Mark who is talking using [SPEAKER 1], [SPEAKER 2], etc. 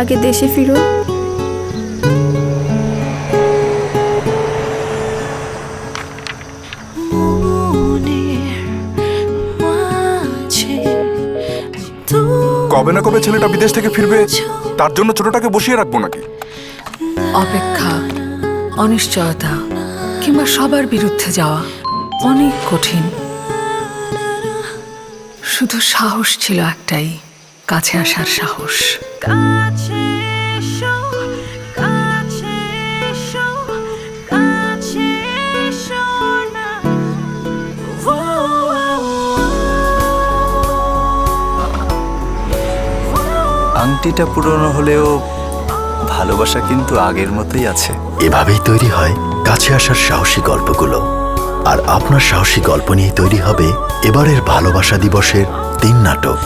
[SPEAKER 1] আগে দেশে ফিরুন
[SPEAKER 2] কবে না কবে ছেলেটা বিদেশ থেকে ফিরবে তার জন্য ছোটটাকে বসিয়ে রাখব নাকি?
[SPEAKER 3] অপেক্ষা অনিশ্চয়তা কিংবা সবার বিরুদ্ধে যাওয়া অনেক কঠিন। শুধু সাহস ছিল একটাই কাছে আসার সাহস।
[SPEAKER 4] আংটিটা পুরনো হলেও ভালোবাসা কিন্তু আগের মতোই আছে।
[SPEAKER 5] এভাবেই তৈরি হয় কাছে আসার সাহসী গল্পগুলো। আর আপনার সাহসী গল্প নিয়ে তৈরি হবে এবারের ভালোবাসা দিবসের তিন নাটক।